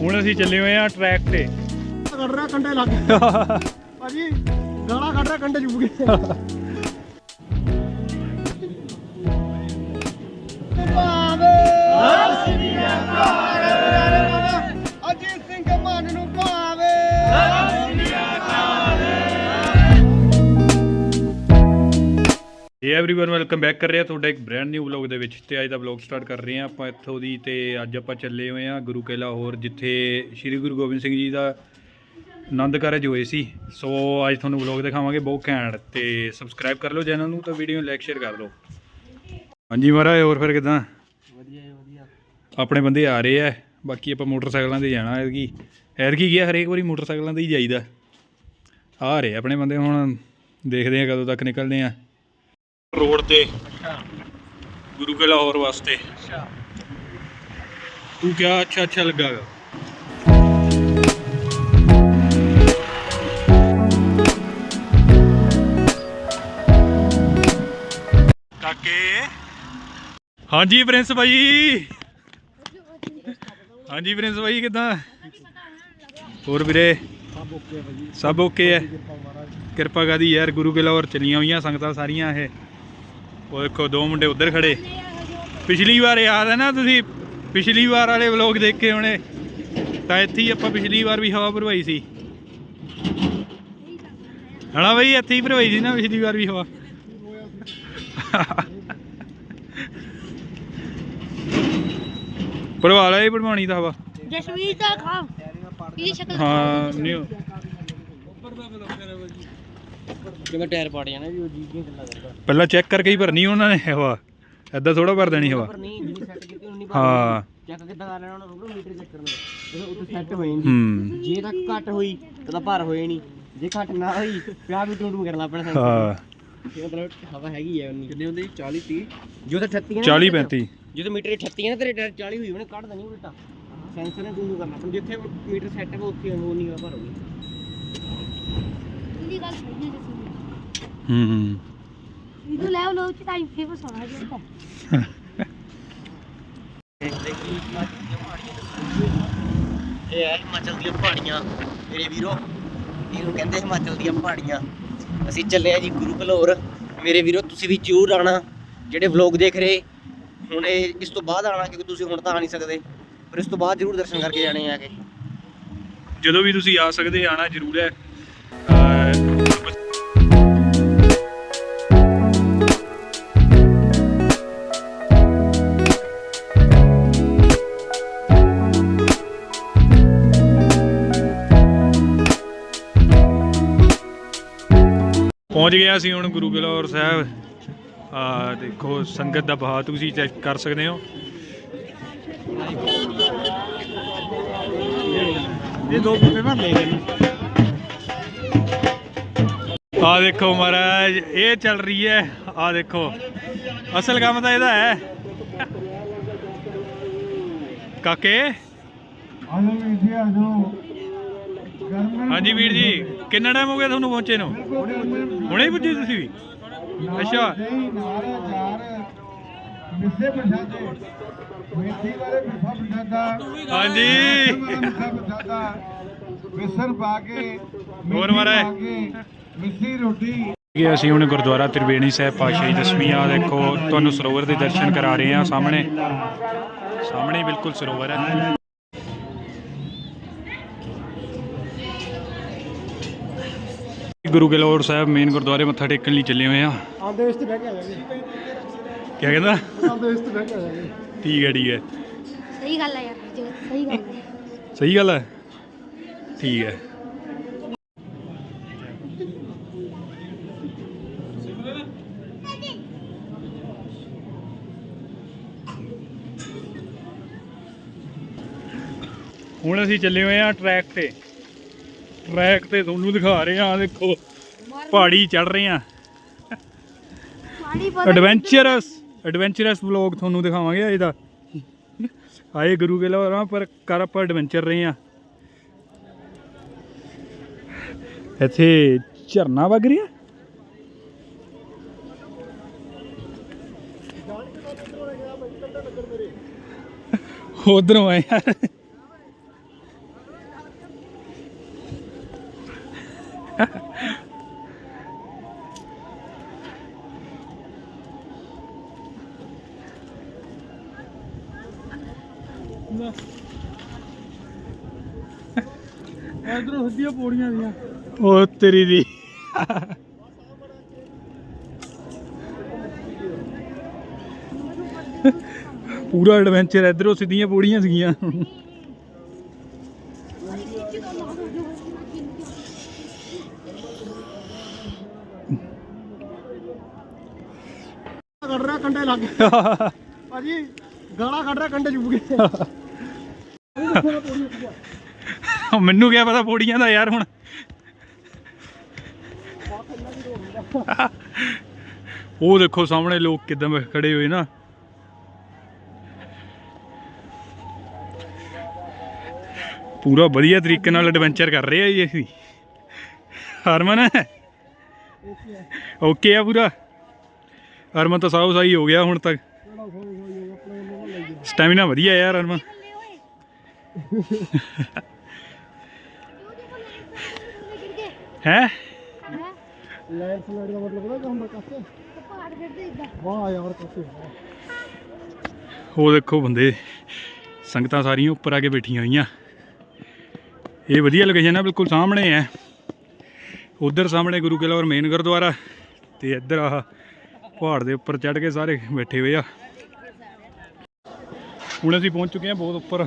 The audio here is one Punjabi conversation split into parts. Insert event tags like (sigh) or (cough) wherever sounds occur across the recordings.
ਹੁਣ ਅਸੀਂ ਚੱਲੇ ਹੋਏ ਆ ਟਰੈਕ ਤੇ। ਕੱਢ ਰਿਹਾ ਕੰਡੇ ਲੱਗ ਗਏ (laughs) ਭਾਜੀ ਗਾਲਾਂ ਕੱਢ ਰਿਹਾ ਕੰਡੇ ਚੁੱਪ ਗਏ ਏ एवरीवन ਵੈਲਕਮ ਬੈਕ ਕਰ ਰਹੇ ਆ ਤੁਹਾਡਾ ਇੱਕ ਬ੍ਰੈਂਡ ਨਿਊ ਵਲੌਗ ਦੇ ਵਿੱਚ ਤੇ ਅੱਜ ਦਾ ਵਲੌਗ ਸਟਾਰਟ ਕਰ ਰਹੇ ਆ ਆਪਾਂ ਇੱਥੋਂ ਦੀ ਤੇ ਅੱਜ ਆਪਾਂ ਚੱਲੇ ਹੋਏ ਆ ਗੁਰੂ ਕੇ ਲਾਹੌਰ ਜਿੱਥੇ ਸ੍ਰੀ ਗੁਰੂ ਗੋਬਿੰਦ ਸਿੰਘ ਜੀ ਦਾ ਆਨੰਦ ਕਾਰਜ ਹੋਏ ਸੀ ਸੋ ਅੱਜ ਤੁਹਾਨੂੰ ਵਲੌਗ ਦਿਖਾਵਾਂਗੇ ਬਹੁਤ ਘੈਂਟ ਤੇ ਸਬਸਕ੍ਰਾਈਬ ਕਰ ਲਓ ਚੈਨਲ ਨੂੰ ਤਾਂ ਵੀਡੀਓ ਨੂੰ ਲਾਈਕ ਸ਼ੇਅਰ ਕਰ ਦਿਓ ਹਾਂਜੀ ਮਹਾਰਾਜ ਹੋਰ ਫਿਰ ਕਿਦਾਂ ਵਧੀਆ ਵਧੀਆ ਆਪਣੇ ਬੰਦੇ ਆ ਰਹੇ ਆ ਬਾਕੀ ਆਪਾਂ ਮੋਟਰਸਾਈਕਲਾਂ ਤੇ ਜਾਣਾ ਐਤਕੀ ਐਤਕੀ ਗਿਆ ਹਰੇਕ ਵਾਰੀ ਮੋਟਰਸਾਈਕਲਾਂ ਤੇ ਹੀ ਜਾਈਦਾ ਆ ਰਹੇ ਆਪਣੇ ਬੰਦੇ ਹੁਣ ਦੇਖਦੇ ਆ ਕਦੋਂ ਤੱਕ ਨਿਕਲਦੇ ਆ ਰੋਡ ਤੇ, ਗੁਰੂ ਕੇ ਲਾਹੌਰ ਵਾਸਤੇ। ਅੱਛਾ ਤੂੰ ਕਿਆ ਅੱਛਾ ਅੱਛਾ ਲੱਗਾਗਾ ਕਾਕੇ। ਹਾਂਜੀ ਪ੍ਰਿੰਸ ਭਾਈ ਹਾਂਜੀ ਪ੍ਰਿੰਸ ਭਾਈ ਕਿਦਾਂ? ਹੋਰ ਵੀਰੇ? ਸਭ ਓਕੇ ਭਾਜੀ ਸਭ ਓਕੇ ਹੈ ਕਿਰਪਾ ਮਹਾਰਾਜ ਕਰਦੀ ਯਾਰ, ਗੁਰੂ ਕੇ ਲਾਹੌਰ ਚੱਲੀਆਂ ਹੋਈਆਂ ਸੰਗਤਾਂ ਸਾਰੀਆਂ ਇਹ। ਉਹ ਦੇਖੋ ਦੋ ਮੁੰਡੇ ਉੱਧਰ ਖੜੇ। ਪਿਛਲੀ ਵਾਰ ਯਾਦ ਹੈ ਨਾ ਤੁਸੀਂ? ਪਿਛਲੀ ਵਾਰ ਵਾਲੇ ਵਲੌਗ ਦੇਖੇ ਹੋਣੇ। ਤਾਂ ਇੱਥੇ ਹੀ ਆਪਾਂ ਪਿਛਲੀ ਵਾਰ ਵੀ ਹਵਾ ਭਰਵਾਈ ਸੀ। ਹਣਾ ਬਈ ਇੱਥੇ ਹੀ ਭਰਵਾਈ ਸੀ ਨਾ ਪਿਛਲੀ ਵਾਰ ਵੀ ਹਵਾ। ਭਰਵਾ ਲਿਆ ਇਹ ਭਰਵਾਉਣੀ ਤਾਂ ਹਵਾ। ਜਸਵੀਰ ਦਾ ਖਾ। ਇਹਦੀ ਸ਼ਕਲ ਹਾਂ ਨਿਊ ਜਿਵੇਂ ਟਾਇਰ ਪਾੜ ਜਾਣਾ ਵੀ ਉਹ ਜੀ ਦੀਆਂ ਗੱਲਾਂ ਕਰਦਾ। ਪਹਿਲਾਂ ਚੈੱਕ ਕਰਕੇ ਹੀ ਭਰਨੀ ਉਹਨਾਂ ਨੇ ਹਵਾ। ਐਦਾਂ ਥੋੜਾ ਭਰ ਦੇਣੀ ਹਵਾ। ਪਰ ਨਹੀਂ ਜਿਹੜੀ ਸੈੱਟ ਕੀਤੀ ਉਹਨੀ ਹਾਂ। ਚੈੱਕ ਕਿੱਦਾਂ ਕਰ ਲੈਣਾ ਉਹਨਾਂ ਨੂੰ ਮੀਟਰ ਚੈੱਕ ਕਰਨਾ ਜਦੋਂ ਉੱਤੇ ਸੈੱਟ ਹੋਈ ਨਹੀਂ ਹੂੰ। ਜੇ ਤੱਕ ਘੱਟ ਹੋਈ ਤਾਂ ਭਾਰ ਹੋਏ ਨਹੀਂ। ਜੇ ਘੱਟ ਨਾ ਹੋਈ ਪਿਆ ਵੀ ਟੂੰ ਟੂੰ ਕਰਨਾ ਆਪਣਾ ਹਾਂ। ਇਹ ਮਤਲਬ ਹਵਾ ਹੈਗੀ ਹੈ ਉਨੀ। ਕਿੰਨੇ ਹੁੰਦੇ? 40 30 ਜੋ ਤਾਂ 38 ਹੈ 40 35 ਜਦੋਂ ਮੀਟਰ 38 ਹੈ ਨਾ ਤੇਰੇ ਟਾਇਰ 40 ਹੋਈ ਉਹਨੇ ਕੱਢ ਦੇਣੀ ਉਲਟਾ। ਸੈਂਸਰ ਨੇ ਟੂੰ ਟੂੰ ਕਰਨਾ ਜਿੱਥੇ ਮੀਟਰ ਸੈੱਟ ਹੈ ਉੱਥੇ ਉਨੀ ਹਵਾ ਭਰ ਹੋਊਗੀ ਇਹਦੀ ਗੱਲ ਸਹੀ ਹੈ ਜਸਵੀਰ ਹੂੰ ਹੂੰ। ਇਹਨੂੰ ਲੈ ਲਓ ਚ ਟਾਈਮ ਫੇਮਸ ਹੋਣਾ ਜੀ ਤਾਂ ਇਹ ਹੈ ਹਿਮਾਚਲ ਦੀਆਂ ਪਹਾੜੀਆਂ। ਮੇਰੇ ਵੀਰੋ ਇਹਨੂੰ ਕਹਿੰਦੇ ਹਿਮਾਚਲ ਦੀਆਂ ਪਹਾੜੀਆਂ। ਅਸੀਂ ਚੱਲੇ ਆ ਜੀ ਗੁਰੂ ਘਲੌਰ ਮੇਰੇ ਵੀਰੋ ਤੁਸੀਂ ਵੀ ਜ਼ਰੂਰ ਆਣਾ ਜਿਹੜੇ ਵਲੌਗ ਦੇਖ ਰਹੇ ਹੁਣ ਇਹ ਇਸ ਤੋਂ ਬਾਅਦ ਆਣਾ ਕਿਉਂਕਿ ਤੁਸੀਂ ਹੁਣ ਤਾਂ ਆ ਨਹੀਂ ਸਕਦੇ। ਪਰ ਇਸ ਤੋਂ ਬਾਅਦ ਜ਼ਰੂਰ ਦਰਸ਼ਨ ਕਰਕੇ ਜਾਣੇ ਆ ਕੇ। ਜਦੋਂ ਵੀ ਤੁਸੀਂ ਆ ਸਕਦੇ ਆਣਾ ਜ਼ਰੂਰ ਹੈ। ਪਹੁੰਚ ਗਿਆ ਸੀ ਹੁਣ ਗੁਰੂ ਗਲੌਰ ਸਾਹਿਬ। ਆ ਦੇਖੋ ਸੰਗਤ ਦਾ ਬਹਾ ਤੁਸੀਂ ਚੈੱਕ ਕਰ ਸਕਦੇ ਹੋ। ਇਹ ਦੋ ਬੁੱਕੇ ਭਰ ਲੈ ਗਏ। ਆ ਦੇਖੋ ਮਹਾਰਾਜ ਇਹ ਚੱਲ ਰਹੀ ਹੈ। ਆ ਦੇਖੋ ਅਸਲ ਕੰਮ ਤਾਂ ਇਹਦਾ ਹੈ। ਕਾਕੇ? ਆਲੋ ਵੀਰ ਜੀ ਆਜੋ ਗਰਮ ਹਾਂਜੀ ਵੀਰ ਜੀ। ਕਿੰਨਾ ਟਾਈਮ ਹੋ ਗਿਆ ਤੁਹਾਨੂੰ ਪਹੁੰਚੇ ਨੂੰ? ਹੁਣੇ ਹੀ ਪੁੱਜੇ ਤੁਸੀਂ ਵੀ? ਅੱਛਾ। ਨਹੀਂ ਪ੍ਰਸ਼ਾਦੇ ਮੇਥੀ ਵਾਲੇ ਮਿੱਠਾ ਪ੍ਰਸ਼ਾਦਾ ਹਾਂਜੀ। ਮਿੱਠਾ ਪ੍ਰਸ਼ਾਦਾ ਬੇਸਨ ਪਾ ਕੇ ਹੋਰ ਮਹਾਰਾਜ। ਪਾ ਰੋਟੀ ਕਿ ਅਸੀਂ ਹੁਣ ਗੁਰਦੁਆਰਾ ਤ੍ਰਿਵੇਣੀ ਸਾਹਿਬ ਪਾਤਸ਼ਾਹੀ ਦਸਵੀਂ ਆ, ਦੇਖੋ, ਤੁਹਾਨੂੰ ਸਰੋਵਰ ਦੇ ਦਰਸ਼ਨ ਕਰਾ ਰਹੇ ਹਾਂ ਸਾਹਮਣੇ। ਸਾਹਮਣੇ ਬਿਲਕੁਲ ਸਰੋਵਰ ਹੈ ਗੁਰੂ ਗਲੋਰ ਸਾਹਿਬ ਮੇਨ ਗੁਰਦੁਆਰੇ ਮੱਥਾ ਟੇਕਣ ਲਈ ਚੱਲੇ ਹੋਏ ਆ। ਆਂਦੇ ਇਸ ਤੇ ਬਹਿ ਕੇ ਆ ਜਾਗੇ। ਕੀ ਕਹਿੰਦਾ? ਆਂਦੇ ਇਸ ਤੇ ਬਹਿ ਕੇ ਆ ਜਾਗੇ। ਠੀਕ ਹੈ ਠੀਕ ਹੈ। ਸਹੀ ਗੱਲ ਹੈ ਯਾਰ ਜੀ, ਸਹੀ ਗੱਲ ਹੈ। ਸਹੀ ਗੱਲ ਹੈ? ਠੀਕ ਹੈ। ਹੁਣ ਅਸੀਂ ਚੱਲੇ ਹੋਏ ਆ ਟਰੈਕ ਤੇ। ਟਰੈਕ ਤੇ ਤੁਹਾਨੂੰ ਦਿਖਾ ਰਹੇ ਆ ਦੇਖੋ, ਪਹਾੜੀ ਚੜ ਰਹੇ ਆ ਐਡਵੈਂਚਰਸ ਐਡਵੈਂਚਰਸ ਵਲੌਗ ਤੁਹਾਨੂੰ ਦਿਖਾਵਾਂਗੇ ਅੱਜ ਆਏ ਗੁਰੂ ਕੇ ਲਾਹੌਰਾਂ ਪਰ ਕਰ ਆਪਾਂ ਐਡਵੈਂਚਰ ਰਹੇ ਆ ਇੱਥੇ ਝਰਨਾ ਵਗ ਰਿਹਾ? ਉਧਰੋਂ ਆਏ ਯਾਰ ਇਧਰੋਂ ਸਿੱਧੀਆਂ ਪੌੜੀਆਂ ਦੀਆਂ। ਉਹ ਤੇਰੀ ਦੀ। ਪੂਰਾ ਐਡਵੈਂਚਰ ਇਧਰੋਂ ਸਿੱਧੀਆਂ ਪੌੜੀਆਂ ਸੀਗੀਆਂ। ਕੱਢ ਰਿਹਾ ਕੰਡੇ ਲੱਗ (laughs) ਭਾਜੀ ਗਾਲਾਂ ਕੱਢ ਰਿਹਾ ਕੰਡੇ ਚੁੱਪ ਗਏ ਮੈਨੂੰ ਕਿਆ ਪਤਾ ਪੌੜੀਆਂ ਦਾ ਯਾਰ ਹੁਣ। ਉਹ ਦੇਖੋ ਸਾਹਮਣੇ ਲੋਕ ਕਿਦਾਂ ਖੜੇ ਹੋਏ ਨਾ। ਪੂਰਾ ਵਧੀਆ ਤਰੀਕੇ ਨਾਲ ਐਡਵੈਂਚਰ ਕਰ ਰਹੇ ਆ ਜੀ ਅਸੀਂ। ਹਰਮਨ ਓਕੇ ਆ ਪੂਰਾ। ਹਰਮਨ ਤਾਂ ਸਾਊ ਸਾਈ ਹੋ ਗਿਆ ਹੁਣ ਤੱਕ। ਸਟੈਮਿਨਾ ਵਧੀਆ ਯਾਰ ਹਰਮਨ। ਹੈ? ਲੈਂਡ ਸਲਾਈਡ ਦਾ ਮਤਲਬ ਪਤਾ ਕੀ ਹੁੰਦਾ ਕਾਸੇ ਪਹਾੜ ਗਿਰਦੇ ਇਦਾਂ ਵਾਹ ਯਾਰ ਕਾਸੇ ਉਹ ਦੇਖੋ ਬੰਦੇ ਸੰਗਤਾਂ ਸਾਰੀਆਂ ਉੱਪਰ ਆ ਕੇ ਬੈਠੀਆਂ ਹੋਈਆਂ। ਇਹ ਵਧੀਆ ਲੋਕੇਸ਼ਨ ਹੈ ਬਿਲਕੁਲ ਸਾਹਮਣੇ ਹੈ। ਉਧਰ ਸਾਹਮਣੇ ਗੁਰੂ ਕਿਲ੍ਹਾ ਔਰ ਮੇਨ ਗੁਰਦੁਆਰਾ ਤੇ ਇੱਧਰ ਆਹ ਪਹਾੜ ਦੇ ਉੱਪਰ ਚੜ੍ਹ ਕੇ ਸਾਰੇ ਬੈਠੇ ਹੋਏ ਆ। ਹੁਣ ਅਸੀਂ ਪਹੁੰਚ ਚੁੱਕੇ ਹਾਂ ਬਹੁਤ ਉੱਪਰ।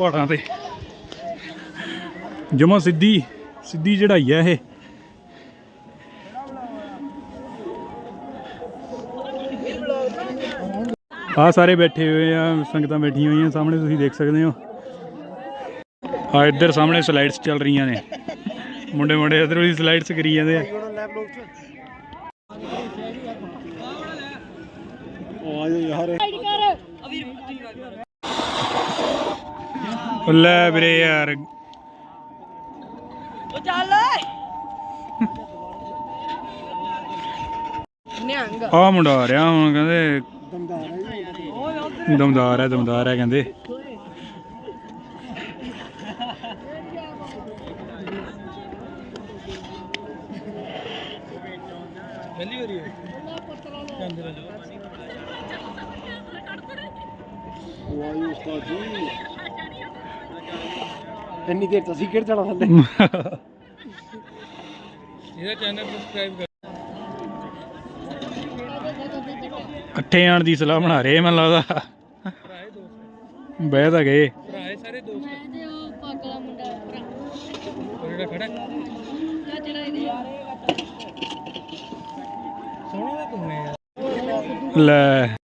ਪਹਾੜਾਂ ਤੇ। ਜਮਾ ਸਿੱਧੀ ਸਿੱਧੀ ਚੜਾਈ ਹੈ ਇਹ। ਆ ਸਾਰੇ ਬੈਠੇ ਹੋਏ ਆ, ਸੰਗਤਾਂ ਬੈਠੀਆਂ ਹੋਈਆਂ, ਸਾਹਮਣੇ ਤੁਸੀਂ ਦੇਖ ਸਕਦੇ ਹੋ। ਆ ਇੱਧਰ ਸਾਹਮਣੇ ਸਲਾਈਡਸ ਚੱਲ ਰਹੀਆਂ ਨੇ। ਮੁੰਡੇ ਮੁੰਡੇ ਇੱਧਰ ਵੀ ਸਲਾਈਡਸ ਕਰੀ ਜਾਂਦੇ ਆ। ਆਜੋ ਯਾਰ। ਲੈ ਵੀਰੇ ਯਾਰ। ਆ ਮੁੰਡਾ ਆ ਰਿਹਾ ਹੁਣ ਕਹਿੰਦੇ ਦਮਦਾਰ ਹੈ ਦਮਦਾਰ ਹੈ ਕਹਿੰਦੇ। ਵਾਹ ਉਸਤਾਦ ਜੀ ਇੰਨੀ ਦੇਰ ਤਾਂ ਅਸੀਂ ਕਿਹੜ ਚੜਾ ਥੱਲੇ ਇਹਦਾ ਚੈਨਲ ਸਬਸਕ੍ਰਾਈਬ ਕਰ। ਇਕੱਠੇ ਆਣ ਦੀ ਸਲਾਹ ਬਣਾ ਰਹੇ ਮੈਨੂੰ ਲੱਗਦਾ। ਬਹਿ ਤਾਂ ਗਏ। ਭਰਾਏ ਸਾਰੇ ਦੋਸਤ ਮੈਂ ਤੇ ਉਹ ਪੱਗ ਵਾਲਾ ਮੁੰਡਾ ਭਰਾ। ਜਿਹੜਾ ਖੜਾ ਆਹ ਜਿਹੜਾ ਇਹਦੇ ਸੋਹਣਾ ਤਾਂ ਤੂੰ ਹੈ। ਯਾਰ ਲੈ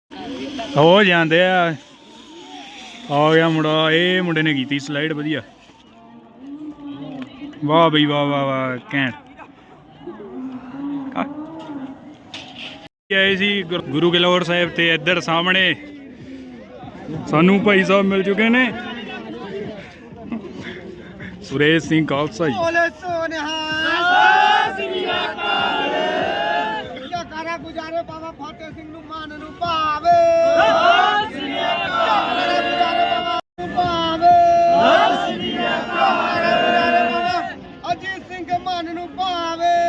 ਹੋ ਜਾਂਦੇ ਆ। ਆ ਗਿਆ ਮੁੰਡਾ ਇਹ ਮੁੰਡੇ ਨੇ ਕੀਤੀ ਸਲਾਈਡ ਵਧੀਆ। ਵਾਹ ਬਈ, ਵਾਹ ਵਾਹ ਵਾਹ, ਘੈਂਟ। ਆ। ਆਏ ਸੀ? ਗੁਰੂ ਕਿਲੌਰ ਸਾਹਿਬ ਤੇ ਇੱਧਰ ਸਾਹਮਣੇ। ਸਾਨੂੰ ਭਾਈ ਸਾਹਿਬ ਮਿਲ ਚੁੱਕੇ ਨੇ। ਸੁਰੇਸ਼ ਸਿੰਘ ਖਾਲਸਾ ਜੀ। ਬੋਲੇ ਸੋਨਿਹਾ ਸ੍ਰੀ ਅਕਾਲ ਕਰਾ ਗੁਜਾਰੇ ਬਾਬਾ ਫਤਿਹ ਸਿੰਘ ਨੂੰ ਮਾਨ ਨੂੰ ਭਾਵੇ। ਸ੍ਰੀ ਅਕਾਲ পাবে